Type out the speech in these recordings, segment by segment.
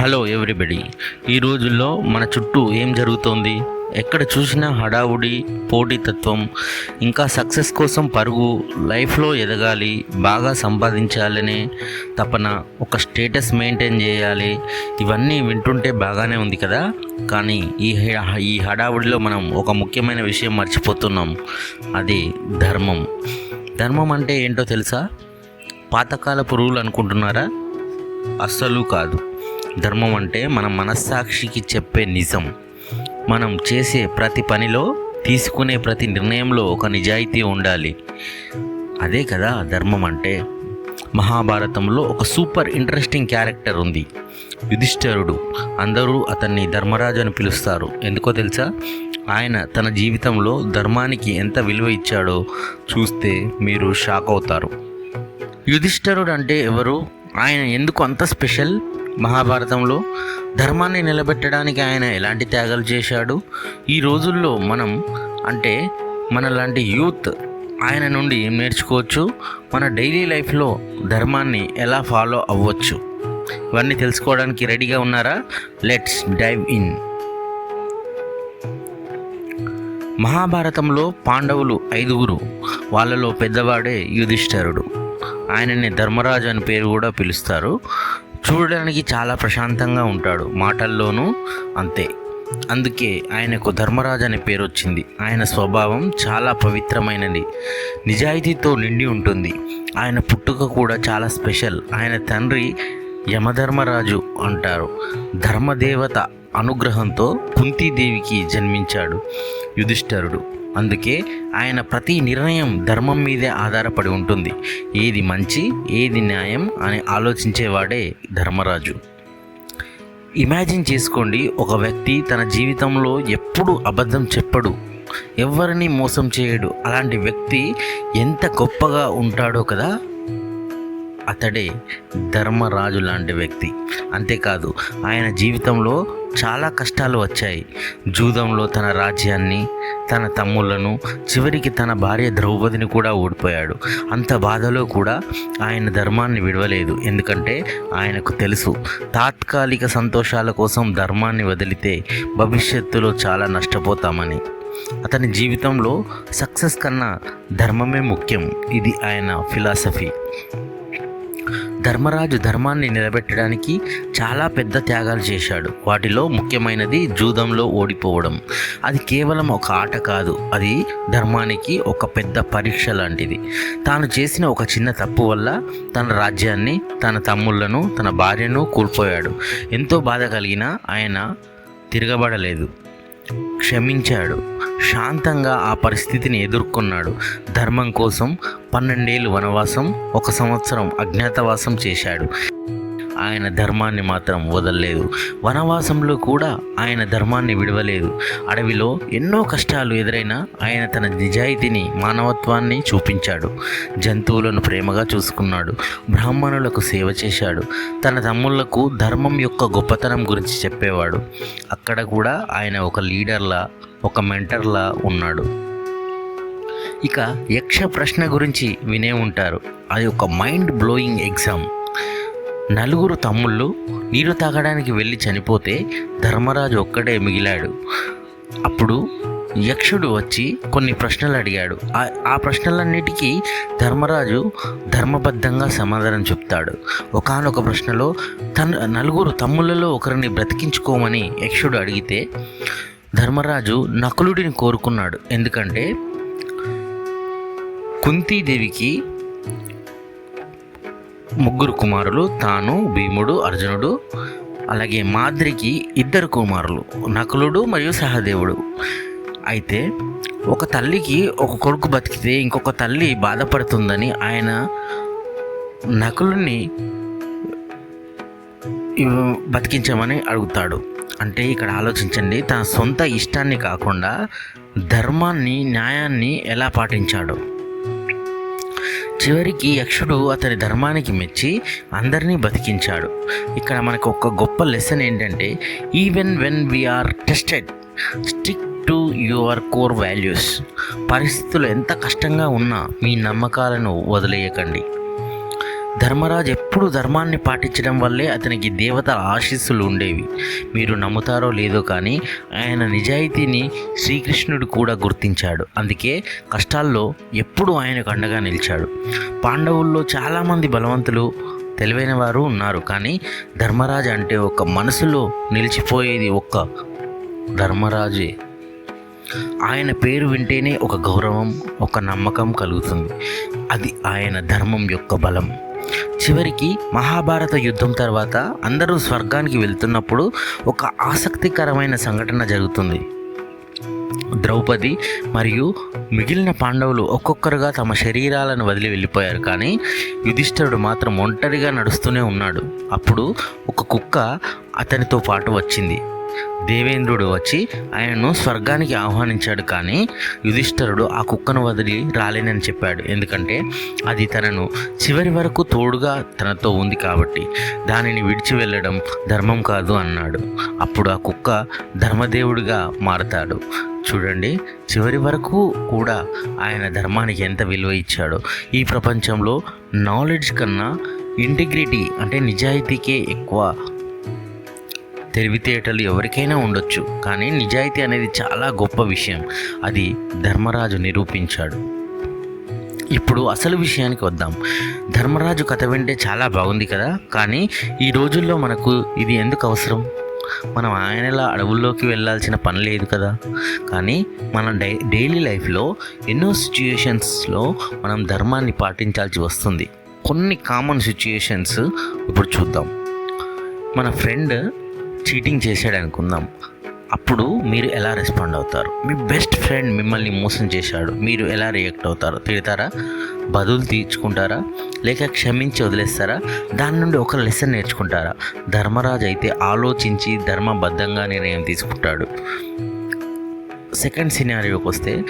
Hello everybody. ఈ రోజుల్లో మన చుట్టూ ఏం జరుగుతోంది? ఎక్కడ చూసినా హడావుడి పోటీతత్వం ఇంకా సక్సెస్ కోసం పరుగు లైఫ్లో ఎదగాలి బాగా సంపాదించాలనే తపన ఒక స్టేటస్ మెయింటైన్ చేయాలి. ఇవన్నీ వింటుంటే బాగానే ఉంది కదా? కానీ ఈ హ- ఈ హడావుడిలో మనం ఒక ముఖ్యమైన విషయం మర్చిపోతున్నాం. అది ధర్మం. ధర్మం అంటే ఏంటో తెలుసా? పాతకాలపు రూల్ అనుకుంటున్నారా? అస్సలు కాదు. ధర్మం అంటే మన మనస్సాక్షికి చెప్పే నిజం. మనం చేసే ప్రతి పనిలో తీసుకునే ప్రతి నిర్ణయంలో ఒక నిజాయితీ ఉండాలి. అదే కదా ధర్మం అంటే. మహాభారతంలో ఒక సూపర్ ఇంట్రెస్టింగ్ క్యారెక్టర్ ఉంది. యుధిష్ఠరుడు. అందరూ అతన్ని ధర్మరాజు అని పిలుస్తారు. ఎందుకో తెలుసా? ఆయన తన జీవితంలో ధర్మానికి ఎంత విలువ ఇచ్చాడో చూస్తే మీరు షాక్ అవుతారు. యుధిష్ఠరుడు అంటే ఎవరు? ఆయన ఎందుకు అంత స్పెషల్? మహాభారతంలో ధర్మాన్ని నిలబెట్టడానికి ఆయన ఎలాంటి త్యాగాలు చేశాడు? ఈ రోజుల్లో మనం అంటే మన లాంటి యూత్ ఆయన నుండి ఏం నేర్చుకోవచ్చు. మన డైలీ లైఫ్లో ధర్మాన్ని ఎలా ఫాలో అవ్వచ్చు? ఇవన్నీ తెలుసుకోవడానికి రెడీగా ఉన్నారా? Let's dive in. మహాభారతంలో పాండవులు ఐదుగురు వాళ్ళలో పెద్దవాడే యుధిష్ఠరుడు. ఆయనని ధర్మరాజు అని పేరు కూడా పిలుస్తారు. చూడడానికి చాలా ప్రశాంతంగా ఉంటాడు. మాటల్లోనూ అంతే. అందుకే ఆయనకు ధర్మరాజు అనే పేరు వచ్చింది. ఆయన స్వభావం చాలా పవిత్రమైనది. నిజాయితీతో నిండి ఉంటుంది. ఆయన పుట్టుక కూడా చాలా స్పెషల్. ఆయన తండ్రి యమధర్మరాజు అంటారు. ధర్మదేవత అనుగ్రహంతో కుంతీదేవికి జన్మించాడు యుధిష్ఠరుడు. అందుకే ఆయన ప్రతి నిర్ణయం ధర్మం మీదే ఆధారపడి ఉంటుంది. ఏది మంచి ఏది న్యాయం అని ఆలోచించేవాడే ధర్మరాజు. ఇమాజిన్ చేసుకోండి ఒక వ్యక్తి తన జీవితంలో ఎప్పుడు అబద్ధం చెప్పడు ఎవరిని మోసం చేయడు. అలాంటి వ్యక్తి ఎంత గొప్పగా ఉంటాడో కదా? అతడే ధర్మరాజు లాంటి వ్యక్తి. అంతేకాదు ఆయన జీవితంలో చాలా కష్టాలు వచ్చాయి. జూదంలో తన రాజ్యాన్ని తన తమ్ముళ్ళను చివరికి తన భార్య ద్రౌపదిని కూడా ఓడిపోయాడు. అంత బాధలో కూడా ఆయన ధర్మాన్ని విడవలేదు. ఎందుకంటే ఆయనకు తెలుసు తాత్కాలిక సంతోషాల కోసం ధర్మాన్ని వదిలితే భవిష్యత్తులో చాలా నష్టపోతామని. అతని జీవితంలో సక్సెస్ కన్నా ధర్మమే ముఖ్యం. ఇది ఆయన ఫిలాసఫీ. ధర్మరాజు ధర్మాన్ని నిలబెట్టడానికి చాలా పెద్ద త్యాగాలు చేశాడు. వాటిలో ముఖ్యమైనది జూదంలో ఓడిపోవడం. అది కేవలం ఒక ఆట కాదు అది ధర్మానికి ఒక పెద్ద పరీక్ష లాంటిది. తాను చేసిన ఒక చిన్న తప్పు వల్ల తన రాజ్యాన్ని తన తమ్ముళ్ళను తన భార్యను కోల్పోయాడు. ఎంతో బాధ కలిగినా ఆయన తిరగబడలేదు. క్షమించాడు. శాంతంగా ఆ పరిస్థితిని ఎదుర్కొన్నాడు. ధర్మం కోసం పన్నెండేళ్ళు వనవాసం ఒక సంవత్సరం అజ్ఞాతవాసం చేశాడు. ఆయన ధర్మాన్ని మాత్రం వదలలేదు. వనవాసంలో కూడా ఆయన ధర్మాన్ని విడవలేదు. అడవిలో ఎన్నో కష్టాలు ఎదురైనా ఆయన తన నిజాయితీని మానవత్వాన్ని చూపించాడు. జంతువులను ప్రేమగా చూసుకున్నాడు. బ్రాహ్మణులకు సేవ చేశాడు. తన తమ్ముళ్ళకు ధర్మం యొక్క గొప్పతనం గురించి చెప్పేవాడు. అక్కడ కూడా ఆయన ఒక లీడర్లా ఒక మెంటర్లా ఉన్నాడు. ఇక యక్ష ప్రశ్న గురించి వినే ఉంటారు. అది ఒక మైండ్ బ్లోయింగ్ ఎగ్జామ్. నలుగురు తమ్ముళ్ళు నీరు తాగడానికి వెళ్ళి చనిపోతే ధర్మరాజు ఒక్కడే మిగిలాడు. అప్పుడు యక్షుడు వచ్చి కొన్ని ప్రశ్నలు అడిగాడు. ఆ- ప్రశ్నలన్నిటికీ ధర్మరాజు ధర్మబద్ధంగా సమాధానం చెప్తాడు. ఒకానొక ప్రశ్నలో తన నలుగురు తమ్ముళ్ళలో ఒకరిని బ్రతికించుకోమని యక్షుడు అడిగితే ధర్మరాజు నకులుడిని కోరుకున్నాడు. ఎందుకంటే కుంతీదేవికి ముగ్గురు కుమారులు తాను భీముడు అర్జునుడు అలాగే మాద్రికి ఇద్దరు కుమారులు నకులుడు మరియు సహదేవుడు. అయితే ఒక తల్లికి ఒక కొడుకు బతికితే ఇంకొక తల్లి బాధపడుతుందని ఆయన నకులుని బతికించమని అడుగుతాడు. అంటే ఇక్కడ ఆలోచించండి తన సొంత ఇష్టాన్ని కాకుండా ధర్మాన్ని న్యాయాన్ని ఎలా పాటించాడు? చివరికి యక్షుడు అతని ధర్మానికి మెచ్చి అందరినీ బతికించాడు. ఇక్కడ మనకు ఒక గొప్ప లెసన్ ఏంటంటే even when we're tested stick to your core values పరిస్థితులు ఎంత కష్టంగా ఉన్నా మీ నమ్మకాలను వదిలేయకండి. ధర్మరాజు ఎప్పుడు ధర్మాన్ని పాటించడం వల్లే అతనికి దేవతల ఆశీస్సులు ఉండేవి. మీరు నమ్ముతారో లేదో కానీ ఆయన నిజాయితీని శ్రీకృష్ణుడు కూడా గుర్తించాడు. అందుకే కష్టాల్లో ఎప్పుడూ ఆయనకు అండగా నిలిచాడు. పాండవుల్లో చాలామంది బలవంతులు తెలివైన వారు ఉన్నారు. కానీ ధర్మరాజు అంటే ఒక మనసులో నిలిచిపోయేది ఒక్క ధర్మరాజే. ఆయన పేరు వింటేనే ఒక గౌరవం ఒక నమ్మకం కలుగుతుంది. అది ఆయన ధర్మం యొక్క బలం. చివరికి మహాభారత యుద్ధం తర్వాత అందరూ స్వర్గానికి వెళ్తున్నప్పుడు ఒక ఆసక్తికరమైన సంఘటన జరుగుతుంది. ద్రౌపది మరియు మిగిలిన పాండవులు ఒక్కొక్కరుగా తమ శరీరాలను వదిలి వెళ్ళిపోయారు కానీ యుధిష్ఠరుడు మాత్రం ఒంటరిగా నడుస్తూనే ఉన్నాడు. అప్పుడు ఒక కుక్క అతనితో పాటు వచ్చింది. దేవేంద్రుడు వచ్చి ఆయనను స్వర్గానికి ఆహ్వానించాడు కానీ యుధిష్ఠరుడు ఆ కుక్కను వదిలి రాలేనని చెప్పాడు. ఎందుకంటే అది తనను చివరి వరకు తోడుగా తనతో ఉంది కాబట్టి దానిని విడిచి వెళ్ళడం ధర్మం కాదు అన్నాడు. అప్పుడు ఆ కుక్క ధర్మదేవుడిగా మారతాడు. చూడండి చివరి వరకు కూడా ఆయన ధర్మానికి ఎంత విలువ ఇచ్చాడో. ఈ ప్రపంచంలో నాలెడ్జ్ కన్నా ఇంటిగ్రిటీ అంటే నిజాయితీకే ఎక్కువ తెలివితేటలు ఎవరికైనా ఉండొచ్చు. కానీ నిజాయితీ అనేది చాలా గొప్ప విషయం. అది ధర్మరాజు నిరూపించాడు. ఇప్పుడు అసలు విషయానికి వద్దాం. ధర్మరాజు కథ వింటే చాలా బాగుంది కదా? కానీ ఈ రోజుల్లో మనకు ఇది ఎందుకు అవసరం? మనం ఆయనలా అడవుల్లోకి వెళ్ళాల్సిన పని లేదు కదా? కానీ మన డై డైలీ లైఫ్లో ఎన్నో సిచ్యుయేషన్స్లో మనం ధర్మాన్ని పాటించాల్సి వస్తుంది. కొన్ని కామన్ సిచ్యుయేషన్స్ ఇప్పుడు చూద్దాం. మన ఫ్రెండ్ చీటింగ్ చేశాడు అనుకుందాం. అప్పుడు మీరు ఎలా రెస్పాండ్ అవుతారు? మీ బెస్ట్ ఫ్రెండ్ మిమ్మల్ని మోసం చేశాడు. మీరు ఎలా రియాక్ట్ అవుతారు? తిడతారా? బదులు తీర్చుకుంటారా? లేక క్షమించి వదిలేస్తారా? దాని నుండి ఒక లెసన్ నేర్చుకుంటారా? ధర్మరాజు అయితే ఆలోచించి ధర్మబద్ధంగా నిర్ణయం తీసుకుంటాడు. సెకండ్ సినారియోకి వస్తే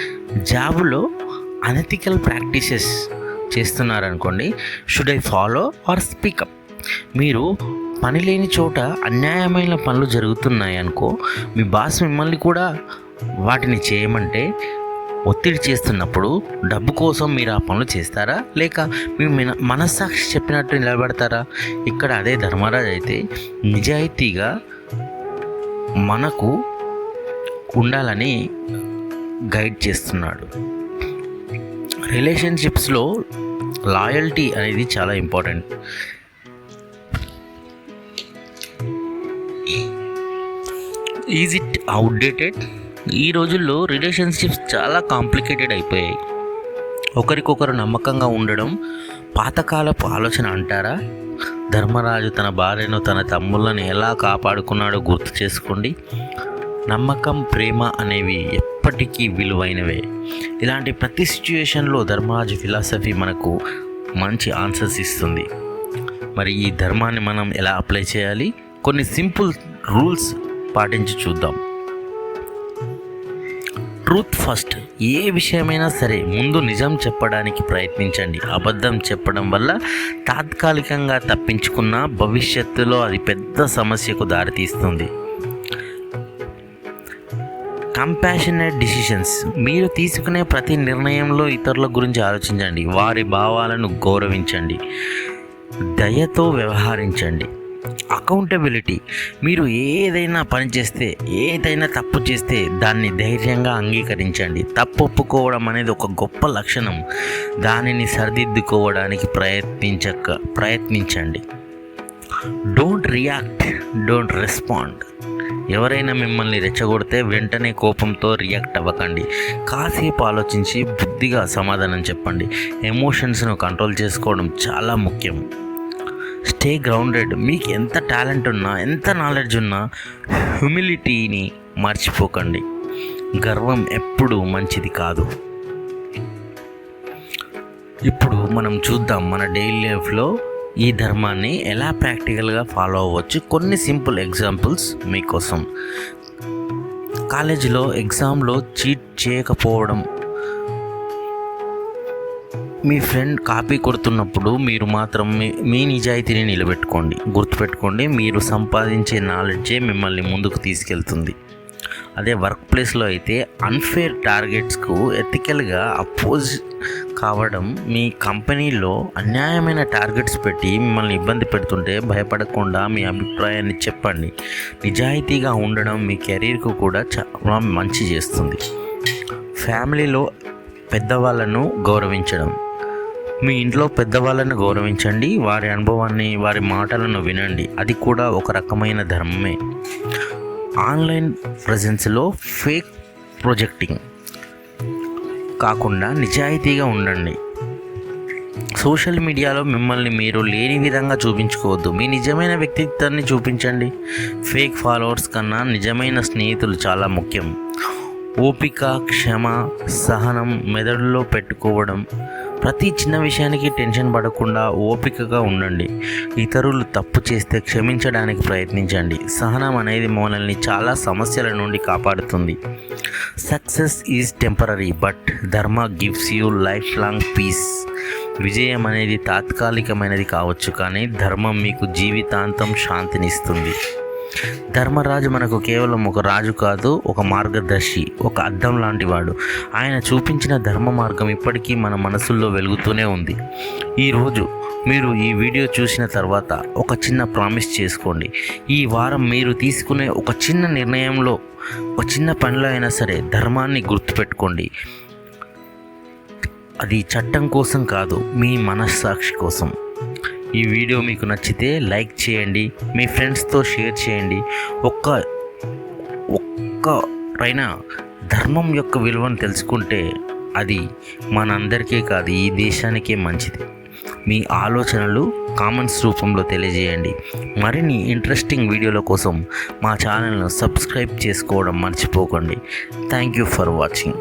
జాబులో unethical practices చేస్తున్నారనుకోండి should I follow or speak up మీరు పని లేని చోట అన్యాయమైన పనులు జరుగుతున్నాయి అనుకో మీ బాస్ మిమ్మల్ని కూడా వాటిని చేయమంటే ఒత్తిడి చేస్తున్నప్పుడు డబ్బు కోసం మీరు ఆ పనులు చేస్తారా? లేక మీ మన మనస్సాక్షి చెప్పినట్టు నిలబడతారా? ఇక్కడ అదే ధర్మరాజు అయితే నిజాయితీగా మనకు ఉండాలని గైడ్ చేస్తున్నాడు. రిలేషన్షిప్స్లో లాయల్టీ అనేది చాలా ఇంపార్టెంట్. Is it outdated? ఈ రోజుల్లో రిలేషన్షిప్స్ చాలా కాంప్లికేటెడ్ అయిపోయాయి. ఒకరికొకరు నమ్మకంగా ఉండడం పాతకాలపు ఆలోచన అంటారా? ధర్మరాజు తన భార్యను తన తమ్ముళ్ళని ఎలా కాపాడుకున్నాడో గుర్తు చేసుకోండి. నమ్మకం ప్రేమ అనేవి ఎప్పటికీ విలువైనవే. ఇలాంటి ప్రతి సిచ్యుయేషన్లో ధర్మరాజు ఫిలాసఫీ మనకు మంచి ఆన్సర్స్ ఇస్తుంది. మరి ఈ ధర్మాన్ని మనం ఎలా అప్లై చేయాలి? కొన్ని సింపుల్ రూల్స్ పాటించి చూద్దాం. Truth first. ఏ విషయమైనా సరే ముందు నిజం చెప్పడానికి ప్రయత్నించండి. అబద్ధం చెప్పడం వల్ల తాత్కాలికంగా తప్పించుకున్న భవిష్యత్తులో అది పెద్ద సమస్యకు దారితీస్తుంది. కంపాషనేట్ డిసిషన్స్ మీరు తీసుకునే ప్రతి నిర్ణయంలో ఇతరుల గురించి ఆలోచించండి. వారి భావాలను గౌరవించండి. దయతో వ్యవహరించండి. అకౌంటబిలిటీ మీరు ఏదైనా పని చేస్తే ఏదైనా తప్పు చేస్తే దాన్ని ధైర్యంగా అంగీకరించండి. తప్పు ఒప్పుకోవడం అనేది ఒక గొప్ప లక్షణం. దానిని సరిదిద్దుకోవడానికి ప్రయత్నించక ప్రయత్నించండి. డోంట్ రియాక్ట్ డోంట్ రెస్పాండ్ ఎవరైనా మిమ్మల్ని రెచ్చగొడితే వెంటనే కోపంతో రియాక్ట్ అవ్వకండి. కాసేపు ఆలోచించి బుద్ధిగా సమాధానం చెప్పండి. ఎమోషన్స్ను కంట్రోల్ చేసుకోవడం చాలా ముఖ్యం. స్టే గ్రౌండెడ్ మీకు ఎంత టాలెంట్ ఉన్నా ఎంత నాలెడ్జ్ ఉన్నా హ్యూమిలిటీని మర్చిపోకండి. గర్వం ఎప్పుడూ మంచిది కాదు. ఇప్పుడు మనం చూద్దాం మన డైలీ లైఫ్లో ఈ ధర్మాన్ని ఎలా ప్రాక్టికల్గా ఫాలో అవ్వచ్చు? కొన్ని సింపుల్ ఎగ్జాంపుల్స్ మీకోసం. కాలేజీలో ఎగ్జామ్లో చీట్ చేయకపోవడం మీ ఫ్రెండ్ కాపీ కొడుతున్నప్పుడు మీరు మాత్రం మీ మీ నిజాయితీని నిలబెట్టుకోండి. గుర్తుపెట్టుకోండి మీరు సంపాదించే నాలెడ్జే మిమ్మల్ని ముందుకు తీసుకెళ్తుంది. అదే వర్క్ ప్లేస్లో అయితే అన్ఫేర్ టార్గెట్స్కు ఎథికల్గా అపోజ్ కావడం మీ కంపెనీలో అన్యాయమైన టార్గెట్స్ పెట్టి మిమ్మల్ని ఇబ్బంది పెడుతుంటే భయపడకుండా మీ అభిప్రాయాన్ని చెప్పండి. నిజాయితీగా ఉండడం మీ కెరీర్కు కూడా చాలా మంచి చేస్తుంది. ఫ్యామిలీలో పెద్దవాళ్ళను గౌరవించడం. మీ ఇంట్లో పెద్దవాళ్ళను గౌరవించండి. వారి అనుభవాన్ని వారి మాటలను వినండి. అది కూడా ఒక రకమైన ధర్మమే. ఆన్లైన్ ప్రజెన్స్లో ఫేక్ ప్రొజెక్టింగ్ కాకుండా నిజాయితీగా ఉండండి. సోషల్ మీడియాలో మిమ్మల్ని మీరు లేని విధంగా చూపించుకోవద్దు. మీ నిజమైన వ్యక్తిత్వాన్ని చూపించండి. ఫేక్ ఫాలోవర్స్ కన్నా నిజమైన స్నేహితులు చాలా ముఖ్యం. ఓపిక క్షమ సహనం మెదడులో పెట్టుకోవడం ప్రతి చిన్న విషయానికి టెన్షన్ పడకుండా ఓపికగా ఉండండి. ఇతరులు తప్పు చేస్తే క్షమించడానికి ప్రయత్నించండి. సహనం అనేది మనల్ని చాలా సమస్యల నుండి కాపాడుతుంది. Success is temporary but dharma gives you lifelong peace. విజయం అనేది తాత్కాలికమైనది కావచ్చు కానీ ధర్మం మీకు జీవితాంతం శాంతినిస్తుంది. ధర్మరాజు మనకు కేవలం ఒక రాజు కాదు ఒక మార్గదర్శి ఒక అద్దం లాంటివాడు ఆయన చూపించిన ధర్మ మార్గం ఇప్పటికీ మన మనసుల్లో వెలుగుతూనే ఉంది. ఈరోజు మీరు ఈ వీడియో చూసిన తర్వాత ఒక చిన్న ప్రామిస్ చేసుకోండి. ఈ వారం మీరు తీసుకునే ఒక చిన్న నిర్ణయంలో ఒక చిన్న పనిలో అయినా సరే ధర్మాన్ని గుర్తుపెట్టుకోండి. అది చట్టం కోసం కాదు మీ మనస్సాక్షి కోసం. ఈ వీడియో మీకు నచ్చితే లైక్ చేయండి మీ ఫ్రెండ్స్తో షేర్ చేయండి. ఒక్క ఒక్కరైనా ధర్మం యొక్క విలువను తెలుసుకుంటే అది మనందరికీ కాదు ఈ దేశానికే మంచిది. మీ ఆలోచనలు కామెంట్స్ రూపంలో తెలియజేయండి. మరిన్ని ఇంట్రెస్టింగ్ వీడియోల కోసం మా ఛానల్ను సబ్స్క్రైబ్ చేసుకోవడం మర్చిపోకండి. Thank you for watching